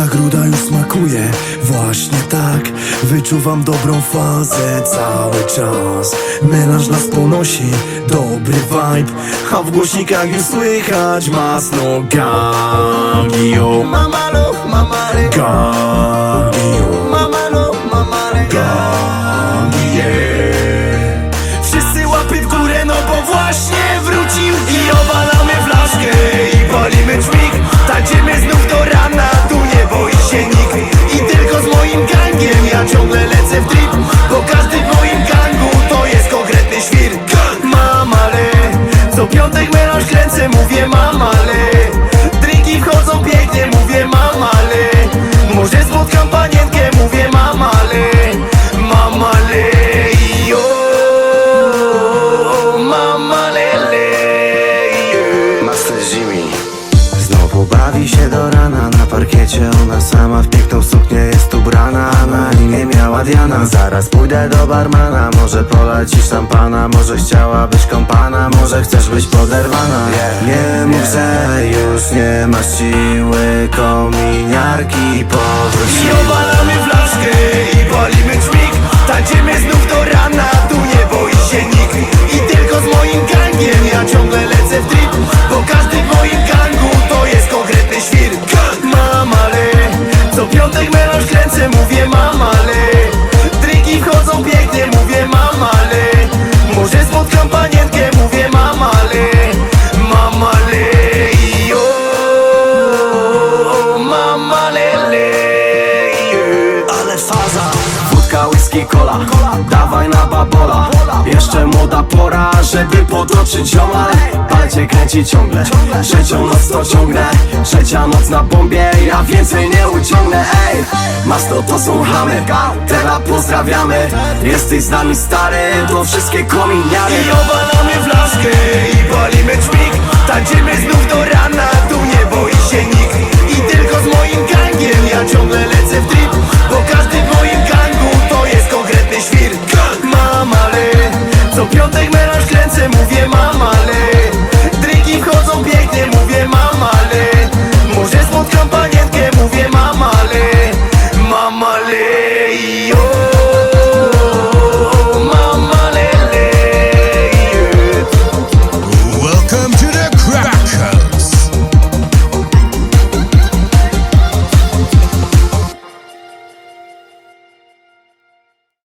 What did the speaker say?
woda już smakuje. Właśnie tak Wyczuwam dobrą fazę cały czas. Melanż nas ponosi Dobry vibe. A w głośnikach już słychać masno gangi yo Mamalo, mamale, Gangi co piątek melanż kręcę, mówię mamale Drinki wchodzą pięknie, mówię mamale Może spotkam panienkę, mówię mamale Mamale, yo Mamalele. Master Jimmy Znowu bawi do rana na parkiecie Ona sama w piękną suknię jest ubrana Na imię miała Diana. Zaraz pójdę do barmana Może polecisz szampana Może chciałabyś kompana Może chcesz być poderwana. Nie mów, że już nie masz siły Kominiarki powróć. I obalamy flaszkę i palimy dźwig. Tańczymy znów do rana, tu nie Spotkam panienkę, mówię mamale Mamale, yo Mamalele. Ale faza Wódka, whisky, cola Dawaj na babola Jeszcze młoda pora, żeby potoczyć ziomal Świecie kręci ciągle, ciągle Życiu noc to ciągnę Trzecia noc na bombie Ja więcej nie uciągnę, ej. Masz to, to są chamy Teraz pozdrawiamy. Jesteś z nami stary To wszystkie kominiary. I obalamy w I walimy czmik Tańczymy znów do rana Tu nie boi się nikt. I tylko z moim gangiem Ja ciągle lecę w drip. Bo każdy w moim gangu To jest konkretny świr. Mam, ale Co piątek yo. Oh.